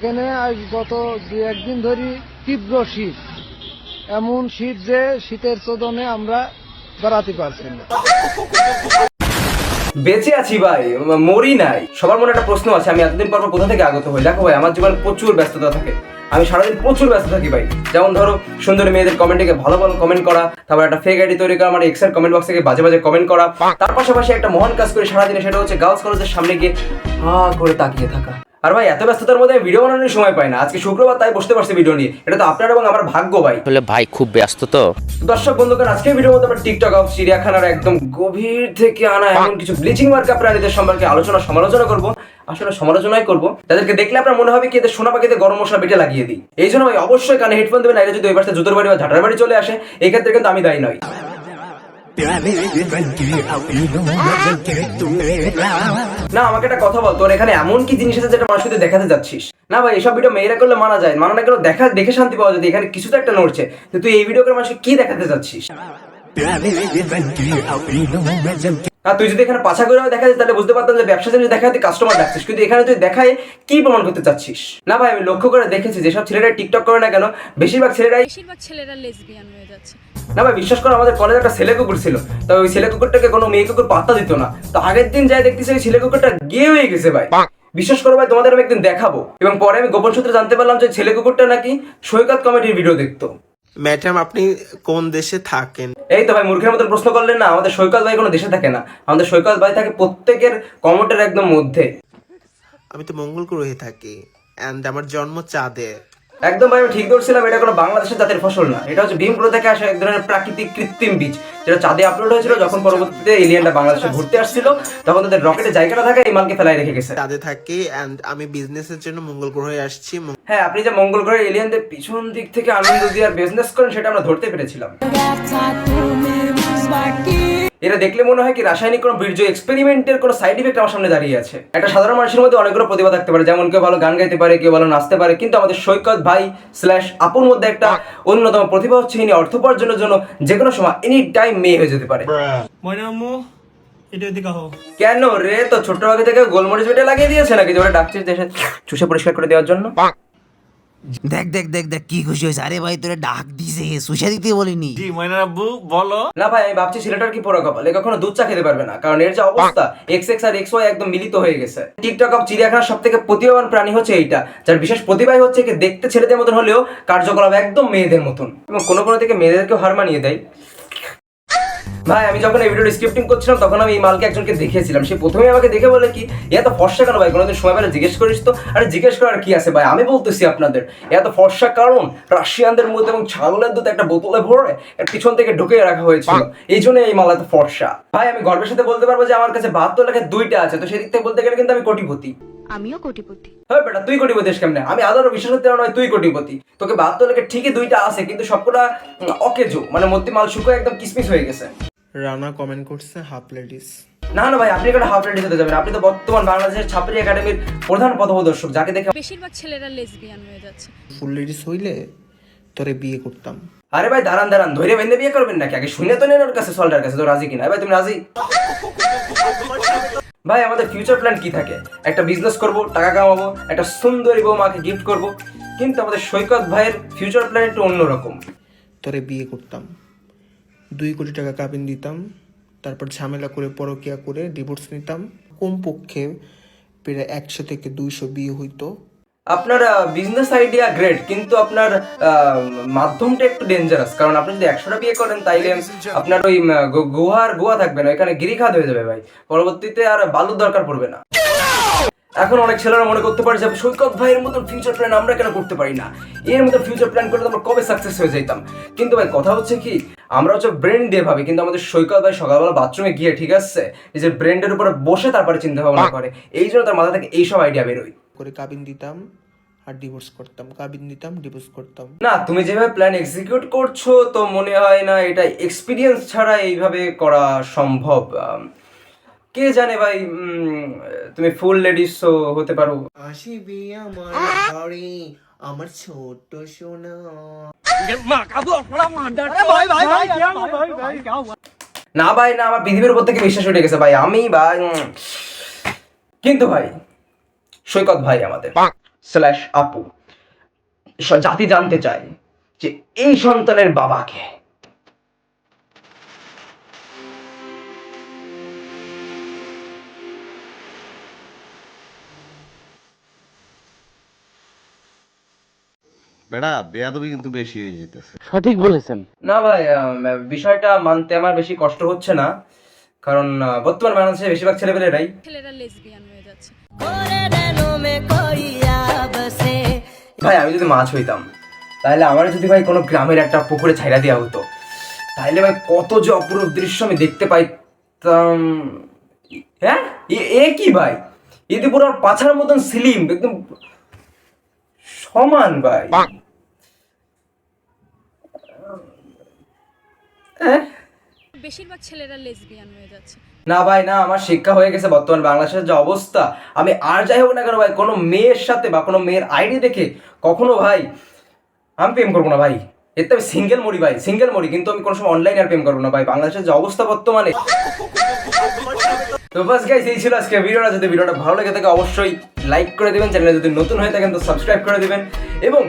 এখানে গত দু একদিন ধরে তীব্র শীত। এমন শীত যে শীতের চোদনে আমরা বেড়াতে পারছি না। বেঁচে আছি ভাই, মরি নাই। সবার মনে একটা প্রশ্ন আছে, আমি এতদিন পর কোথা থেকে আগত হই? দেখো ভাই, আমার জীবনে প্রচুর ব্যস্ততা থাকে। আমি সারাদিন প্রচুর ব্যস্ত থাকি ভাই। যেমন ধরো, সুন্দর মেয়েদের কমেন্টে ভালো ভালো কমেন্ট করা, তারপর একটা ফেক আইডি তৈরি করা মানে এক্সের কমেন্ট বক্স থেকে বাজে বাজে কমেন্ট করা। তার পাশাপাশি একটা মহান কাজ করে সারাদিনে, সেটা হচ্ছে গার্লস কলেজের সামনে গিয়ে হা করে তাকিয়ে থাকা। আর ভাই এত ব্যস্ততার মধ্যে আমি ভিডিও বানানোর সময় পাই না। আজকে শুক্রবার তাই বসতে পারছি ভিডিও নিয়ে। এটা তো আপনার এবং আমার ভাগ্য ভাই। আসলে ভাই খুব ব্যস্ত তো? দর্শক বন্ধুগণ আজকের ভিডিওর মধ্যে আমরা টিকটক অফ চিড়িয়াখানার একদম গভীর থেকে আনা এমন কিছু ব্লিচিং মার্কা প্রাণীদের সম্পর্কে আলোচনা সমালোচনা করব। আসলে সমালোচনাই করব। তাদেরকে দেখলে আপনার মনে হবে কি এদের সোনা পাখিতে গরম মশলা বেটে লাগিয়ে দিই। এই জন্য ভাই অবশ্যই কানে হেডফোন দেবেন আগে যদি ওই পাশে জুতোর বাড়ি বা ঝাঁটার বাড়ি চলে আসে এই ক্ষেত্রে কিন্তু আমি দায়ী নই। না, আমাকে একটা কথা বল। তোর এখানে এমন কি জিনিস আছে যেটা মানুষকে দেখাতে যাচ্ছিস? না ভাই, এসব ভিডিও মেয়েরা করলে মানা যায়। মানা না দেখা দেখে শান্তি পাওয়া যায়। এখানে কিছু তো একটা নড়ছে। তুই এই ভিডিও করে মানুষকে কি দেখাতে যাচ্ছিস? আর তুই যদি এখানে পাছা করে দেখা যায় তাহলে বুঝতে পারতাম যে ব্যবসা যদি দেখাতে কাস্টমার ডাকছিস কিন্তু এখানে তুই দেখায় কি প্রমাণ করতে চাচ্ছিস? না ভাই আমি লক্ষ্য করে দেখেছি যেসব ছেলেরা টিকটক করে না কেন বেশিরভাগ ছেলেরাই বেশিরভাগ ছেলেরা লেসবিয়ান হয়ে যাচ্ছে। না ভাই বিশ্বাস করো আমাদের কলেজে একটা ছেলে কুকুর ছিল। তো ওই ছেলে কুকুরটাকে কোনো মেয়ে কুকুর পাত্তা দিত না। তো আগের দিন যাই দেখতেছি ওই ছেলে কুকুরটা গিয়ে হয়ে গেছে ভাই। বিশ্বাস করো ভাই তোমাদের আমি একদিন দেখাবো। এবং পরে আমি গোপন সূত্রে জানতে পারলাম যে ছেলে কুকুরটা নাকি সৈকত কমেডির ভিডিও দেখতো। ম্যাডাম আপনি কোন দেশে থাকেন? এই তো ভাই মূর্খের মতো প্রশ্ন করলেন না। আমাদের সৈকত ভাই কোনো দেশে থাকে না। আমাদের সৈকত ভাই থাকে প্রত্যেকের কমেন্টের একদম মধ্যে। আমি তো মঙ্গল গ্রহে থাকি অ্যান্ড আমার জন্ম চাঁদে। একদম ভাই আমি ঠিক ধরছিলাম এটা কোনো বাংলাদেশের জাতের ফসল না। এটা হচ্ছে ভীমপুর থেকে আসা এক ধরনের প্রাকৃতিক কৃত্রিম বীজ। যেটা চাঁদে আপলোড হয়েছিল যখন পরবর্তীতে এলিয়ানটা বাংলাদেশে ঘুরতে আসছিল। তখন তাদের রকেটে জায়গাটা থাকে এই মালকে ফেলাই রেখে গেছে। চাঁদে থাকি অ্যান্ড আমি বিজনেসের জন্য মঙ্গল গ্রহে আসছি। হ্যাঁ আপনি যে মঙ্গল গ্রহে এলিয়ানদের পিছন দিক থেকে আনন্দ দিয়ে বিজনেস করেন সেটা আমরা ধরতে পেরেছিলাম। এরা দেখলে মনে হয় কি রাসায়নিক কোনো বীর্য এক্সপেরিমেন্টের কোনো সাইড ইফেক্ট আমার সামনে দাঁড়িয়ে আছে। একটা সাধারণ মানুষের মধ্যে অনেকগুলো প্রতিভা থাকতে পারে যেমন কেউ ভালো গান গাইতে পারে কেউ ভালো নাচতে পারে কিন্তু আমাদের সৈকত ভাই স্ল্যাশ আপুর মধ্যে একটা অন্যতম প্রতিভা হচ্ছে ইনি অর্থ উপার্জনের জন্য যে কোনো সময় এনি টাইম মেয়ে হয়ে যেতে পারে। এটা কেন রে? তো ছোট আগে থেকে গোলমরিচ বেটে লাগিয়ে দিয়েছে নাকি? যে ওরা ডাকছিস দেশে। চুষে পরিষ্কার করে দেওয়ার জন্য? দেখ দেখ দেখ দেখ কি খুশি হয়েছে। আরে ভাই তোরে ডাক দিছে। সুশা দিতে বলিনি। জি ময়না আব্বু বলো। না ভাই আমি ভাবছি ছেলেটার কি পড়া কপাল এ কখনো দুধ চা খেতে পারবে না কারণ এর যে অবস্থা এক্স এক্স আর এক্স ওয়াই একদম মিলিত হয়ে গেছে। টিকটক অফ চিড়িয়াখানার সব থেকে প্রতিভাবান প্রাণী হচ্ছে এইটা যার বিশেষ প্রতিভাই হচ্ছে কি দেখতে ছেলেদের মতন হলেও কার্যকলাপ একদম মেয়েদের মতন। এবং কোনো কোনো থেকে মেয়েদেরকেও হার মানিয়ে দেয়। ভাই আমি যখন এই ভিডিওর স্ক্রিপ্টিং করছিলাম তখন আমি এই মালকে একজনকে দেখিয়েছিলাম। সে প্রথমে আমাকে দেখে বলে কি এত ফর্সা কেন ভাই? কোনোদিন সময় পেলে জিজ্ঞেস করিস তো? আরে জিজ্ঞেস করার কি আছে ভাই? আমি বলতেছি আপনাদের এত ফর্সা কারণ রাশিয়ানদের মধ্যে এবং ছাগলের দুধ একটা বোতলে ভরে এর পিছন থেকে ঢুকিয়ে রাখা হয়েছিল। এই জন্য এই মাল এত ফর্সা। ভাই আমি গর্বের সাথে বলতে পারব যে আমার কাছে বাহাত্তর লাখের দুইটা আছে তো সেদিক থেকে বলতে গেলে কিন্তু আমি কোটিপতি। আমিও কোটিপতি। হ্যাঁ বেটা তুই কোটিপতি কেমনে? আমি আদারও বিশ্বাস করতে পারব না তুই কোটিপতি। তোকে বাহাত্তর লাখের ঠিকই দুইটা আছে কিন্তু সবকটা অকেজো। মানে মধ্যে মাল শুকো একদম কিসমিস হয়ে গেছে। রানা কমেন্ট করছে হাফ লেডিস না না ভাই আপনি হাফ রেডি হতে যাবেন। আপনি তো বর্তমান বাংলাদেশের ছাত্রী একাডেমির প্রধান পথপ্রদর্শক যাকে দেখে বেশিরভাগ ছেলেরা লেসবিয়ান হয়ে যাচ্ছে। ফুল লেডিস হইলে তোরে বিয়ে করতাম। আরে ভাই দাঁড়ান দাঁড়ান ধৈর্য বেঁধে বিয়ে করবেন নাকি? আগে শুনে তো নেন ওর কাছে সল্টার কাছে তো রাজি কিনা? ভাই তুমি রাজি? ভাই আমাদের ফিউচার প্ল্যান কি থাকে? একটা বিজনেস করব টাকা কামাবো একটা সুন্দরী বউ মাকে গিফট করব কিন্তু আমাদের সৈকত ভাইয়ের ফিউচার প্ল্যান একটু অন্যরকম। তোরে বিয়ে করতাম। দুই কোটি টাকা কাবিন দিতাম তারপর ঝামেলা করে পরকিয়া করে ডিভোর্স নিতাম। কমপক্ষে প্রায় একশো থেকে দুইশো বিয়ে হইতো। আপনার বিজনেস আইডিয়া গ্রেট কিন্তু আপনার মাধ্যমটা একটু ডেঞ্জারাস কারণ আপনি যদি একশোটা বিয়ে করেন তাইলে আপনার ওই উম, গো- গোয়া আর গোয়া থাকবে না এখানে গিরিখাত হয়ে যাবে ভাই। পরবর্তীতে আর বালুর দরকার পড়বে না। এখন অনেক ছেলেরা মনে করতে পারে যে সৈকত ভাইয়ের মতন ফিউচার প্ল্যান আমরা কেন করতে পারি না? এর মতো ফিউচার প্ল্যান করলে আমরা কবে সাকসেস হয়ে যেতাম কিন্তু ভাই কথা হচ্ছে কি আমরা হচ্ছে ব্রেন দিয়ে ভাবি কিন্তু আমাদের সৈকত ভাই সকালবেলা বাথরুমে গিয়ে ঠিক আছে? নিজের ব্রেন্ডের উপরে বসে তারপরে চিন্তা ভাবনা করে। এই জন্য তার মাথা থেকে এইসব আইডিয়া বেরোয়। করে কাবিন দিতাম আর ডিভোর্স করতাম। কাবিন দিতাম ডিভোর্স করতাম। না তুমি যেভাবে প্ল্যান এক্সিকিউট করছ তো মনে হয় না এটা এক্সপিরিয়েন্স ছাড়া এইভাবে করা সম্ভব কে জানে ভাই তুমি ফুল লেডিসও হতে পারো। আসিবি আমার ঘরে আমার ছোট সোনা। না ভাই না আমার পৃথিবীর উপর থেকে বিশ্বাস উঠে গেছে ভাই। আমি ভাই কিন্তু ভাই সৈকত ভাই আমাদের স্ল্যাশ আপু জাতি জানতে চায় যে এই সন্তানের বাবাকে বেড়া বেয়াদবি কিন্তু বেশি হয়ে যেতেছে না ভাই বিষয়টা মানতে আমার বেশি কষ্ট হচ্ছে না কারণ বর্তমান বাংলাদেশে বেশিরভাগ ছেলেপেলেরাই ছেলেরা লেসবিয়ান হয়ে যাচ্ছে। ভাই আমি যদি মাছ হইতাম তাহলে আমার যদি ভাই কোনো গ্রামের একটা পুকুরে ছাইরা দেওয়া হতো তাহলে ভাই কত যে অপরূপ দৃশ্য আমি দেখতে পাইতাম। হ্যাঁ এ- এ কি ভাই? এতে পুরো পাছার মতন স্লিম একদম সমান ভাই। বেশিরভাগ ছেলেরা লেসবিয়ান হয়ে যাচ্ছে। না ভাই না আমার শিক্ষা হয়ে গেছে বর্তমান বাংলাদেশের যে অবস্থা। আমি আর যাই হোক না কেন ভাই কোনো মেয়ের সাথে বা কোনো মেয়ের আইডি দেখে কখনো ভাই আমি প্রেম করব না ভাই। এতে আমি সিঙ্গেল মরি ভাই সিঙ্গেল মরি কিন্তু আমি কোনো সময় অনলাইনে আর প্রেম করব না ভাই। বাংলাদেশের যে অবস্থা বর্তমানে। তো বাস গাইস এই ছিল আজকে ভিডিওটা যদি ভিডিওটা ভালো লেগে থাকে অবশ্যই লাইক করে দিবেন চ্যানেলে যদি নতুন হয়ে থাকেন তো সাবস্ক্রাইব করে দিবেন এবং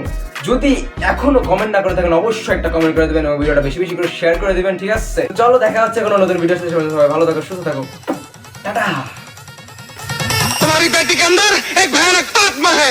যদি এখনো কমেন্ট না করে থাকেন অবশ্যই একটা কমেন্ট করে দিবেন এবং ভিডিওটা বেশি বেশি করে শেয়ার করে দিবেন ঠিক আছে চলো দেখা হচ্ছে কোনো নতুন ভিডিও সবাই ভালো থাকো সুস্থ থাকো টাটা तुम्हारी बेटी के अंदर एक भयानक आत्मा है